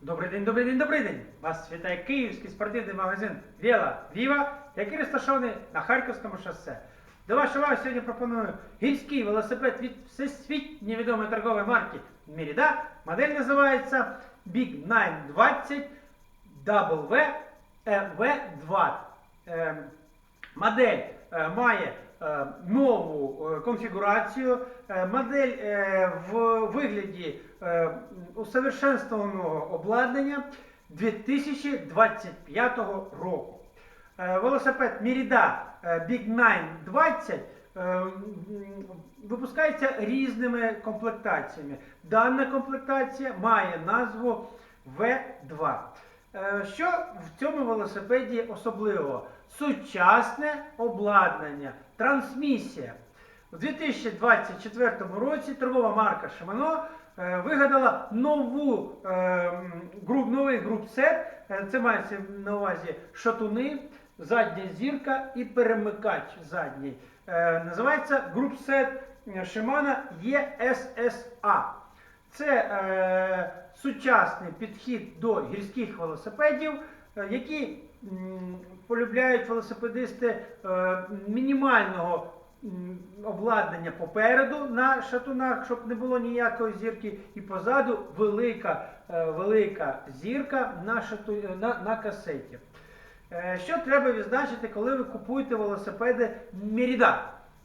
Добрий день, добрий день, добрий день! Вас вітає київський спортивний магазин Віла Віва, який розташований на Харківському шосе. До вашої уваги сьогодні пропоную гірський велосипед від всесвітньо відомої торгової марки Merida. Модель називається Big 920 W V2. Е, Модель е, має е, нову е, конфігурацію. Модель в вигляді усовершенствованого обладнання 2025 року. Е, Велосипед Merida е, Big 920 е, м, випускається різними комплектаціями. Дана комплектація має назву V2. Е, Що в цьому велосипеді особливого? Сучасне обладнання, трансмісія. У 2024 році торгова марка е, вигадала нову е, груп, новий груп-сет. Е, Це мається на увазі шатуни, задня зірка і перемикач задній. Е, Називається груп-сет Shimano ESSA. Це е, сучасний підхід до гірських велосипедів, е, які м, полюбляють велосипедисти е, мінімального обладнання попереду на шатунах, щоб не було ніякої зірки, і позаду велика, е, велика зірка на, шату, на, на касеті. Е, Що треба відзначити, коли ви купуєте велосипеди Merida?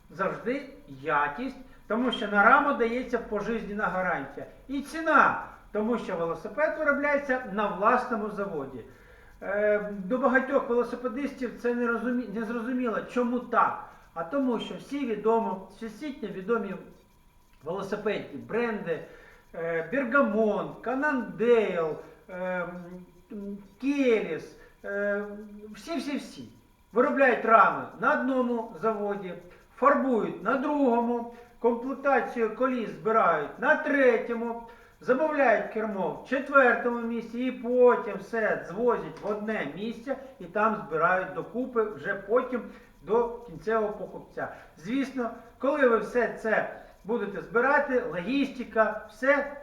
Завжди якість, тому що на раму дається пожизненна гарантія. І ціна, тому що велосипед виробляється на власному заводі. Е, До багатьох велосипедистів це не зрозуміло, чому так. А тому, що всі відомо, всесвітньо відомі велосипедні бренди е, Бергамон, Канандейл, е, Келіс, е, всі-всі-всі виробляють рами на одному заводі, фарбують на другому, комплектацію коліс збирають на третьому, замовляють кермо в четвертому місці і потім все звозять в одне місце і там збирають докупи вже потім до кінцевого покупця. Звісно, коли ви все це будете збирати, логістика, все,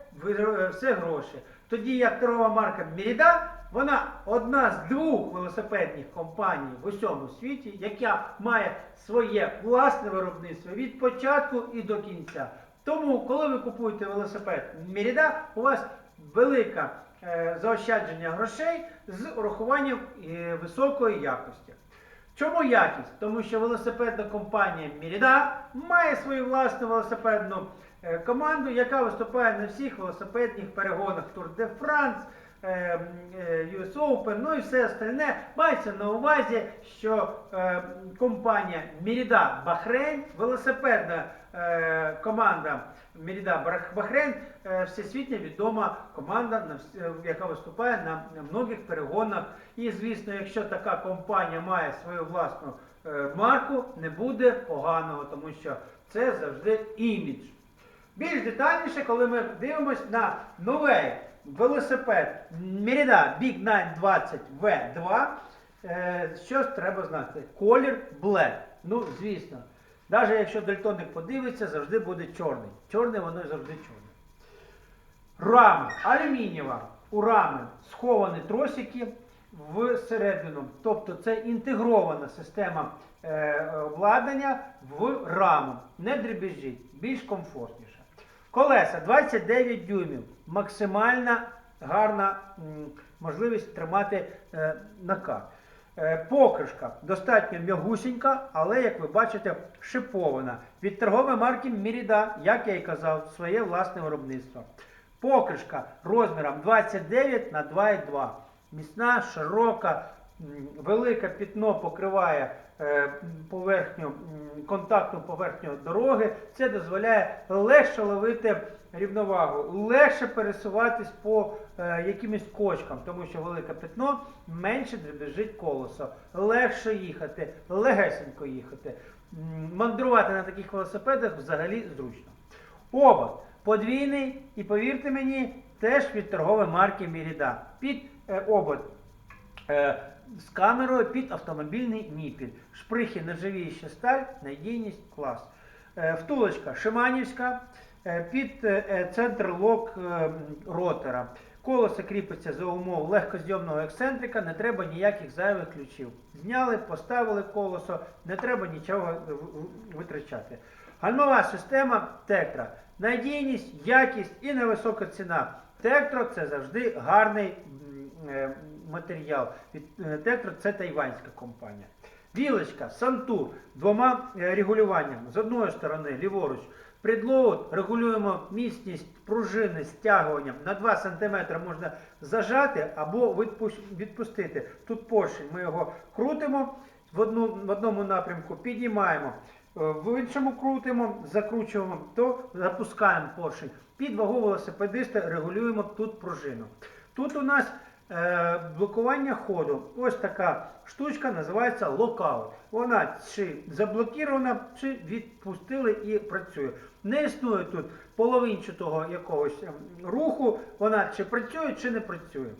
все гроші. Тоді як торгова марка Merida, вона одна з двох велосипедних компаній в усьому світі, яка має своє власне виробництво від початку і до кінця. Тому, коли ви купуєте велосипед Merida, у вас велике е, заощадження грошей з урахуванням е, високої якості. Чому якість? Тому що велосипедна компанія Міріда має свою власну велосипедну е, команду, яка виступає на всіх велосипедних перегонах Тур де е, US Open, ну і все остальне. Мається на увазі, що е, компанія Merida Bahrain, велосипедна е, команда Bahrain, е, всесвітньо відома команда, е, яка виступає на, многих перегонах. І, звісно, якщо така компанія має свою власну е, марку, не буде поганого, тому що це завжди імідж. Більш детальніше, коли ми дивимося на новий велосипед Merida Big 920 V2, е, що треба знати? Колір Black. Ну, звісно. Навіть якщо дальтоник подивиться, завжди буде чорний. Чорний воно завжди чорне. Рама алюмінієва. У рами сховані тросики всередину. Тобто це інтегрована система е, обладнання в раму. Не дребіжить, більш комфортніше. Колеса 29 дюймів. Максимальна гарна можливість тримати е, накат. Е, Покришка достатньо м'ягусінька, але, як ви бачите, шипована. Від торгової марки Merida, як я і казав, своє власне виробництво. Покришка розміром 29 на 2,2. Міцна, широка, велике пітно покриває поверхню, м, контактну поверхню дороги. Це дозволяє легше ловити рівновагу, легше пересуватись по е, якимось кочкам, тому що велике пітно менше дребезжить колесо, легше їхати, легесенько їхати. Мандрувати на таких велосипедах взагалі зручно. Обод подвійний і повірте мені, теж від торгової марки Merida. Під е, обод е, з камерою під автомобільний ніпіль. Шприхи нержавіюча сталь, надійність, клас. Е, втулочка Шиманівська е, під е, центр лок ротора. Колесо кріпиться за умов легкозйомного ексцентрика, не треба ніяких зайвих ключів. Зняли, поставили колесо, не треба нічого витрачати. Гальмова система Тектра. Надійність, якість і невисока ціна. Тектро це завжди гарний матеріал. Е, це тайванська компанія. Вілочка, Сантур двома е, регулюваннями. З одної сторони, ліворуч, Предлоуд регулюємо міцність пружини стягуванням. На 2 см можна зажати або відпустити. Тут поршень. Ми його крутимо в, одну, в одному напрямку, піднімаємо, е, в іншому крутимо, закручуємо, то запускаємо поршень. Під вагу велосипедиста регулюємо тут пружину. Тут у нас блокування ходу. Ось така штучка називається локаут. Вона чи заблокірована, чи відпустили і працює. Не існує тут половинчатого якогось ем, руху, вона чи працює, чи не працює.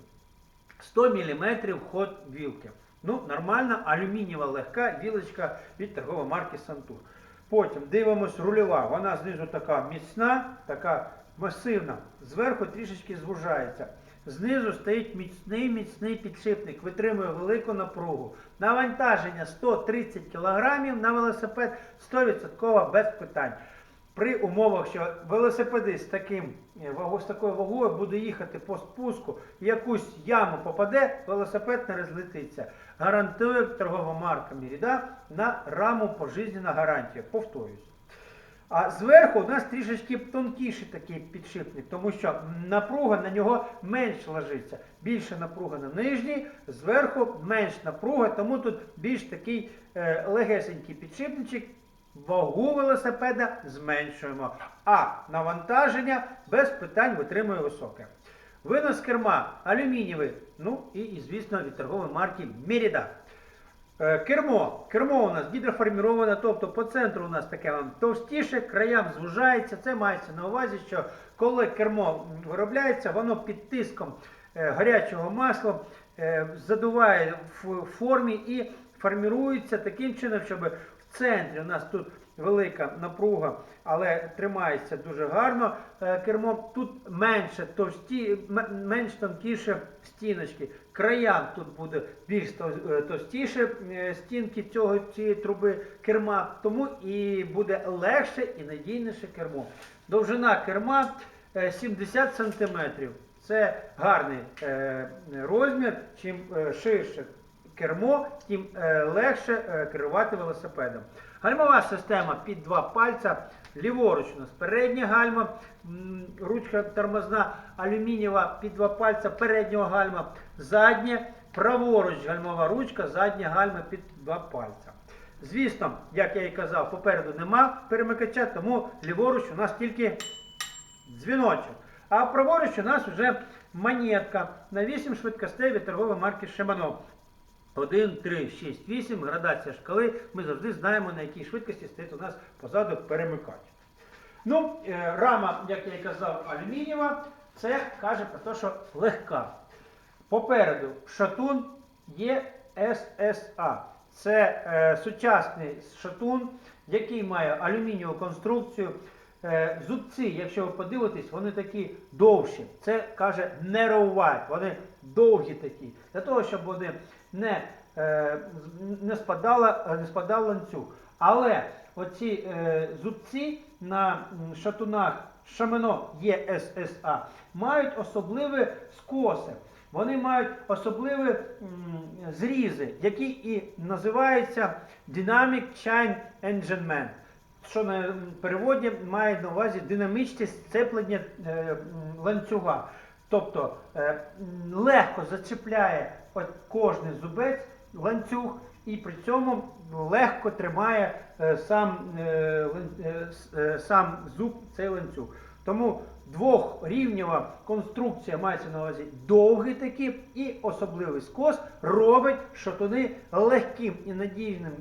100 мм ход вілки. Ну, нормальна алюмінієва легка вілочка від торгової марки Сантур. Потім дивимось рульова. Вона знизу така міцна, така масивна, зверху трішечки звужається. Знизу стоїть міцний міцний підшипник, витримує велику напругу. Навантаження 130 кг на велосипед 100% без питань. При умовах, що велосипедист з, таким, е, з такою вагою буде їхати по спуску, якусь яму попаде, велосипед не розлетиться. Гарантує торгова марка Міріда на раму пожизненна гарантія. Повторюсь. А зверху у нас трішечки тонкіший такий підшипник, тому що напруга на нього менше ложиться. Більше напруга на нижній, зверху менш напруга, тому тут більш такий е, легесенький підшипничок. Вагу велосипеда зменшуємо, а навантаження без питань витримує високе. Винос керма алюмінієвий, ну і, звісно, від торгової марки Merida. Е, Кермо. Кермо у нас гідроформіроване, тобто по центру у нас таке вам товстіше, краям звужається. Це мається на увазі, що коли кермо виробляється, воно під тиском е, гарячого масла е, задуває в формі і формірується таким чином, щоб в центрі у нас тут велика напруга, але тримається дуже гарно е, кермо. Тут менше товсті, менш тонкіше стіночки. Краям тут буде більш е, товстіше е, стінки цього цієї труби керма, тому і буде легше і надійніше кермо. Довжина керма е, 70 см. Це гарний розмір. Чим ширше кермо, тим легше керувати велосипедом. Гальмова система під два пальця. Ліворуч у нас передня гальма, ручка тормозна алюмінієва під два пальця переднього гальма, заднє, праворуч гальмова ручка, задня гальма під два пальця. Звісно, як я і казав, попереду нема перемикача, тому ліворуч у нас тільки дзвіночок. А праворуч у нас вже монетка на 8 швидкостей від торгової марки Шимано. 1, 3, 6, 8, градація шкали. Ми завжди знаємо, на якій швидкості стоїть у нас позаду перемикач. Ну, е, рама, як я і казав, алюмінієва, це каже про те, що легка. Попереду шатун є ССА. Це е, сучасний шатун, який має алюмінієву конструкцію. Е, зубці, якщо ви подивитесь, вони такі довші. Це каже narrow white, вони довгі такі. Для того, щоб вони не, е, не, спадала, не спадав ланцюг. Але оці е, зубці на шатунах Шамено ЄССА мають особливі скоси. Вони мають особливі зрізи, які і називаються Dynamic Chain Engagement що на переводі має на увазі динамічне сцеплення е, ланцюга. Тобто е, легко зачіпляє кожний зубець ланцюг і при цьому легко тримає е, сам, е, е, сам зуб цей ланцюг. Тому двохрівнева конструкція мається на увазі довгий такі і особливий скос робить шатуни легким і надійним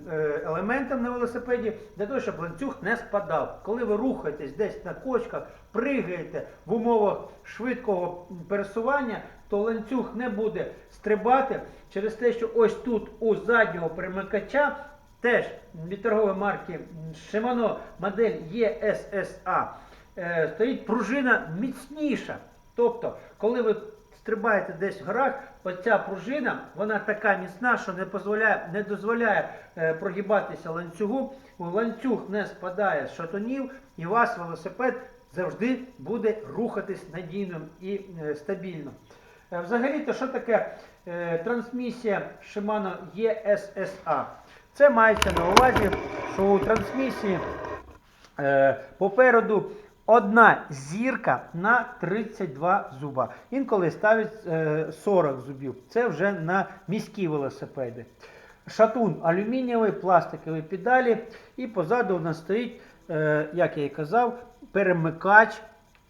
елементом на велосипеді для того, щоб ланцюг не спадав. Коли ви рухаєтесь десь на кочках, пригаєте в умовах швидкого пересування, то ланцюг не буде стрибати через те, що ось тут у заднього перемикача теж від торгової марки Shimano модель ESSA е, стоїть пружина міцніша. Тобто, коли ви стрибаєте десь в горах, оця пружина, вона така міцна, що не дозволяє, не дозволяє е, прогибатися ланцюгу. Ланцюг не спадає з шатунів, і у вас велосипед завжди буде рухатись надійно і е, стабільно. Е, Взагалі-то що таке е, трансмісія Shimano ESSA? Це мається на увазі, що у трансмісії е, попереду одна зірка на 32 зуба. Інколи ставить е, 40 зубів. Це вже на міські велосипеди. Шатун алюмінієвий, пластикові педалі. І позаду у нас стоїть, е, як я і казав, перемикач.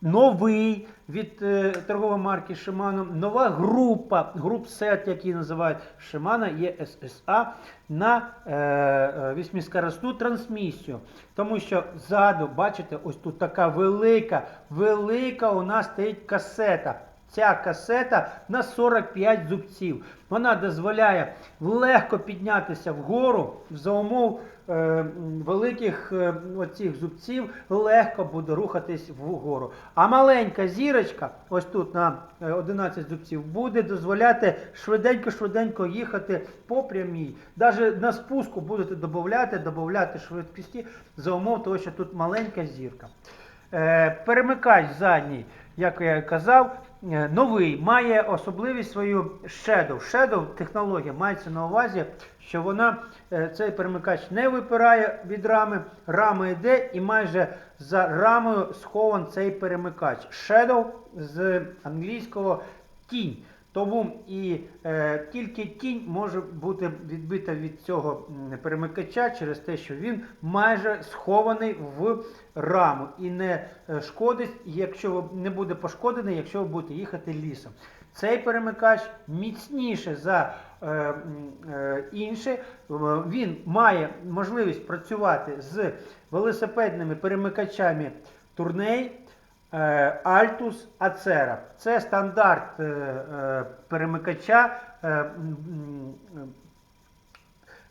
Новий від е, торгової марки Shimano, нова група, груп-сет, який називають Shimano ESSA на е, е, вісьміскоростну трансмісію. Тому що ззаду, бачите, ось тут така велика, велика у нас стоїть касета. Ця касета на 45 зубців. Вона дозволяє легко піднятися вгору за умов великих е, оцих зубців, легко буде рухатись вгору. А маленька зірочка, ось тут на е, 11 зубців, буде дозволяти швиденько-швиденько їхати по прямій. Навіть на спуску будете додати, додати швидкості за умов того, що тут маленька зірка. Е, Перемикач задній, як я казав, е, новий, має особливість свою Shadow. Shadow технологія мається на увазі, що вона, е, цей перемикач не випирає від рами, рама йде і майже за рамою схован цей перемикач. Shadow з англійського тінь. Тому і е, тільки тінь може бути відбита від цього перемикача через те, що він майже схований в раму і не е, шкодить, якщо не буде пошкодений, якщо ви будете їхати лісом. Цей перемикач міцніше за е, е, інші. Е, Він має можливість працювати з велосипедними перемикачами турней. Е, Altus Acera. Це стандарт е, е, перемикача е,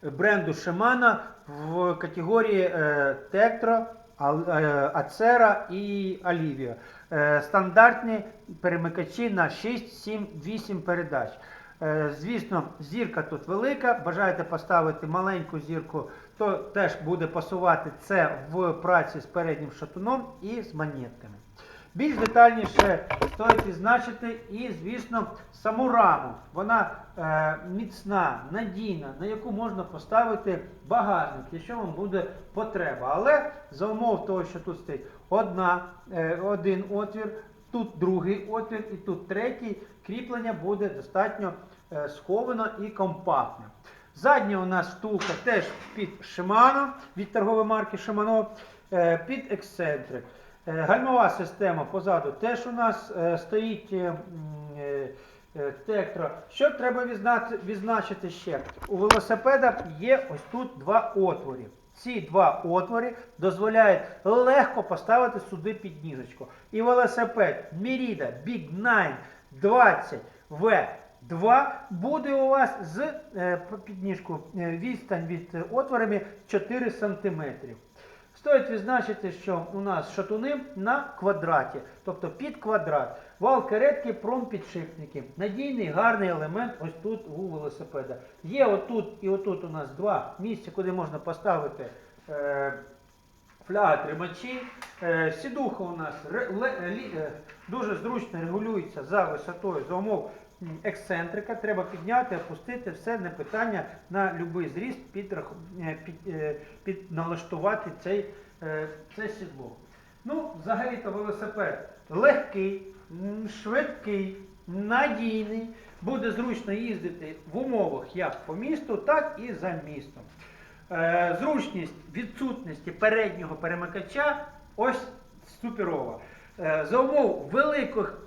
бренду Shimano в категорії е, Tektro, е, Acera і Alivio. Е, Стандартні перемикачі на 6, 7, 8 передач. Е, Звісно, зірка тут велика. Бажаєте поставити маленьку зірку, то теж буде пасувати це в праці з переднім шатуном і з монетками. Більш детальніше стоїть відзначити і, звісно, саму раму. Вона е, міцна, надійна, на яку можна поставити багажник, якщо вам буде потреба. Але за умов того, що тут стоїть одна, е, один отвір, тут другий отвір і тут третій, кріплення буде достатньо е, сховано і компактне. Задня у нас втулка теж під Shimano, від торгової марки Shimano, е, під ексцентрик. Е, Гальмова система позаду теж у нас е, стоїть е, Tektro. Що треба відзначити ще? У велосипеда є ось тут два отвори. Ці два отвори дозволяють легко поставити сюди підніжечку. І велосипед Merida Big 9 20 V2 буде у вас з підніжку відстань від отворами 4 см. Стоїть відзначити, що у нас шатуни на квадраті, тобто під квадрат. Вал каретки, промпідшипники. Надійний, гарний елемент ось тут у велосипеда. Є отут і отут у нас два місця, куди можна поставити е, фляга тримачі. Е, сідуха у нас ре- ле- лі- е, дуже зручно регулюється за висотою, за умов ексцентрика. Треба підняти, опустити, все не питання на будь-який зріст підрах- е, під, е, під налаштувати цей, е, це сідло. Ну, взагалі-то велосипед легкий, швидкий, надійний, буде зручно їздити в умовах як по місту, так і за містом. Зручність відсутності переднього перемикача ось суперова. За умов великих,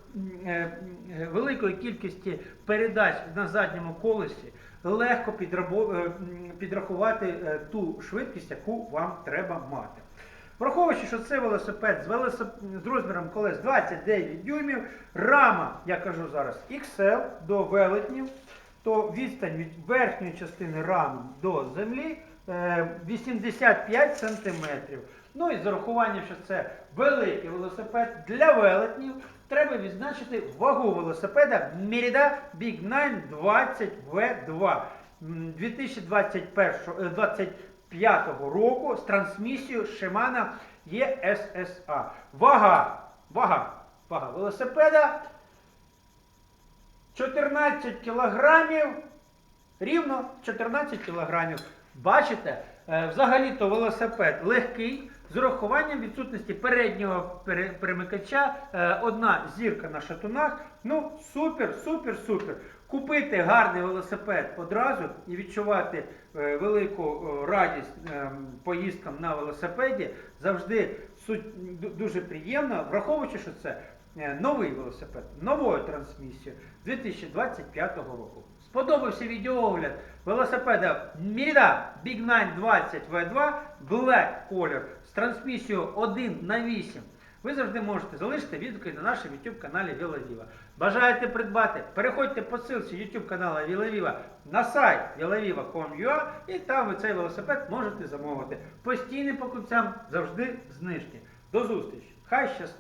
великої кількості передач на задньому колесі легко е, підрахувати е, ту швидкість, яку вам треба мати. Враховуючи, що це велосипед з, велосип... з розміром колес 29 дюймів, рама, я кажу зараз, XL до велетнів, то відстань від верхньої частини рами до землі е, 85 см. Ну і з урахуванням, що це великий велосипед для велетнів, треба відзначити вагу велосипеда Merida Big 9 20 V2 м, 2025 року з трансмісією Shimano ESSA. Вага, вага, вага велосипеда 14 кілограмів, рівно 14 кілограмів. Бачите, е, взагалі-то велосипед легкий, з урахуванням відсутності переднього перемикача, е, одна зірка на шатунах. Ну, супер, супер, супер. Купити гарний велосипед одразу і відчувати е, велику е, радість поїздкам на велосипеді завжди дуже приємно, враховуючи, що це новий велосипед, новою трансмісією 2025 року. Сподобався відеоогляд велосипеда Merida Big 920 V2 Black Color з трансмісією 1 на 8. Ви завжди можете залишити відгуки на нашому YouTube каналі Віла Віва. Бажаєте придбати? Переходьте по ссылці YouTube каналу Вілавіва на сайт vilaviva.com.ua і там ви цей велосипед можете замовити. Постійним покупцям завжди знижки. До зустрічі! Хай щастить!